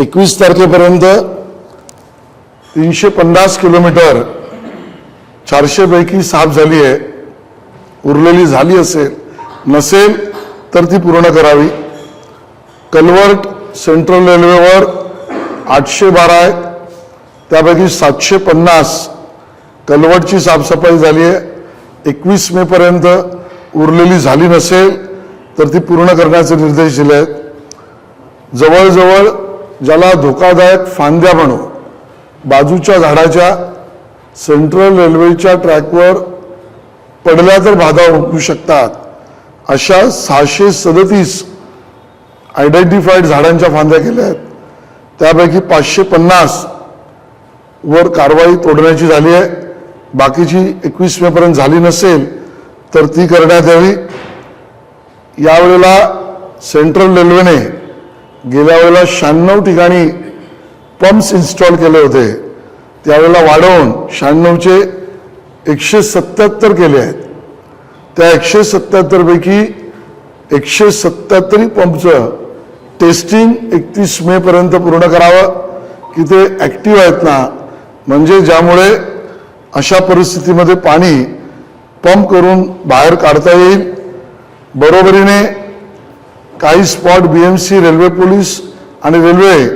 एकवीस तारखेपर्यंत तीनशे पन्नास किलोमीटर चारशेपैकी साफ झाली आहे. उरलेली झाली असेल नसेल तर ती पूर्ण करावी. कलवर्ट सेंट्रल रेल्वेवर आठशे बारा आहे. त्यापैकी सातशे पन्नास कलवटची साफसफाई झाली आहे. एकवीस मेपर्यंत उरलेली झाली नसेल तर ती पूर्ण करण्याचे निर्देश दिले आहेत. जवळजवळ ज्याला धोकादायक फांद्या म्हणू बाजूच्या झाडाच्या सेंट्रल रेल्वेच्या ट्रॅकवर पडल्या तर बाधा होऊ शकतात. अशा सहाशे सदतीस आयडेंटिफाईड झाडांच्या फांद्या केल्या आहेत. त्यापैकी पाचशे पन्नास वर कारवाई तोडण्याची झाली आहे. बाकीची एकवीस मेपर्यंत झाली नसेल तर ती करण्यात यावी. यावेळेला सेंट्रल रेल्वेने गेल्या वेळेला शहाण्णव ठिकाणी पंप्स इन्स्टॉल केले होते. त्यावेळेला वाढवून शहाण्णवचे एकशे सत्याहत्तर केले आहेत. त्या एकशे सत्याहत्तरपैकी एकशे सत्याहत्तरी पंपचं टेस्टिंग एकतीस मेपर्यंत पूर्ण करावं. की ते ॲक्टिव्ह आहेत ना. म्हणजे ज्यामुळे अशा परिस्थितीमध्ये पाणी पंप करून बाहेर काढता येईल. बरोबरीने काही spot B M C railway police आणि रेल्वे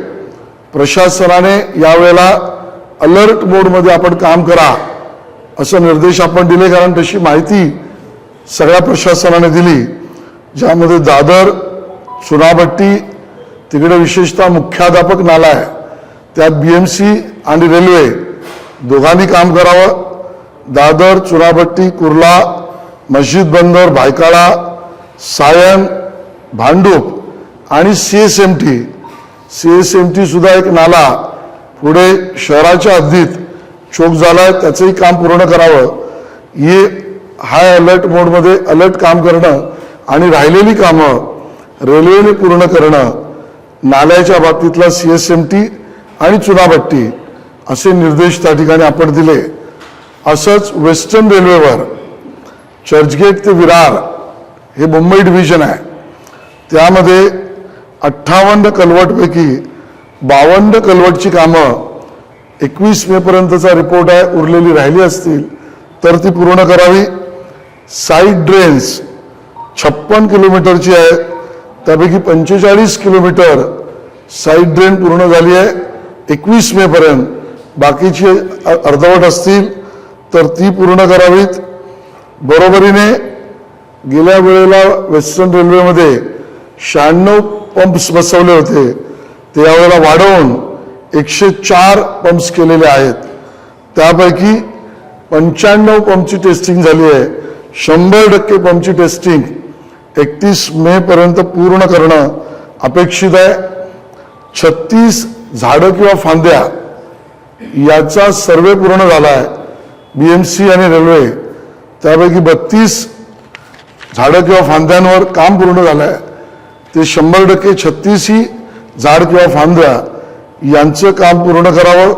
प्रशासनाने यावेळेला अलर्ट मोडमध्ये आपण काम करा असं निर्देश आपण दिले. कारण तशी माहिती सगळ्या प्रशासनाने दिली. ज्यामध्ये दादर चुनाभट्टी तिकडे विशेषतः मुख्याध्यापक नाला आहे. त्यात बी एम सी आणि रेल्वे दोघांनी काम करावं. दादर चुनाभट्टी कुर्ला मस्जिद बंदर भायकाळा सायन भांडूप आणि C S M T C S M T सुद्धा एक नाला. पुढे शहराच्या हद्दीत चोक झालाय त्याचंही काम पूर्ण करावं. हे हाय अलर्ट मोडमध्ये अलर्ट काम करणं आणि राहिलेली कामं रेल्वेने पूर्ण करणं नाल्याच्या बाबतीतला सी एस एम टी आणि चुनाभट्टी असे निर्देश त्या ठिकाणी आपण दिले. असंच वेस्टर्न रेल्वेवर चर्चगेट ते विरार हे मुंबई डिव्हिजन आहे. त्यामध्ये अठ्ठावन्न कलवटपैकी बावन्न कलवटची कामं एकवीस मेपर्यंतचा रिपोर्ट आहे उरलेली राहिली असतील तर ती पूर्ण करावी. साईड ड्रेन्स छप्पन किलोमीटरची आहे. त्यापैकी पंचेचाळीस किलोमीटर साईड ड्रेन पूर्ण झाली आहे. एकवीस मेपर्यंत बाकीची अर्धवट असतील तर ती पूर्ण करावीत. बरोबरीने गेल्या वेळेला वेस्टर्न रेल्वेमध्ये शहाण्णव पंप्स बसवले होते. ते यावेळेला वाढवून एकशे चार पंप्स केलेले आहेत. त्यापैकी पंच्याण्णव पंपची टेस्टिंग झाली आहे. शंभर टक्के पंपची टेस्टिंग एकतीस मेपर्यंत पूर्ण करणं अपेक्षित आहे. छत्तीस झाडं किंवा फांद्या याचा सर्वे पूर्ण झाला आहे बी एम सी आणि रेल्वे त्यापैकी बत्तीस झाडं किंवा फांद्यांवर काम पूर्ण झालं आहे ते शंभर टक्के छत्तीसही झाड किंवा फांद्या यांचं काम पूर्ण करावं.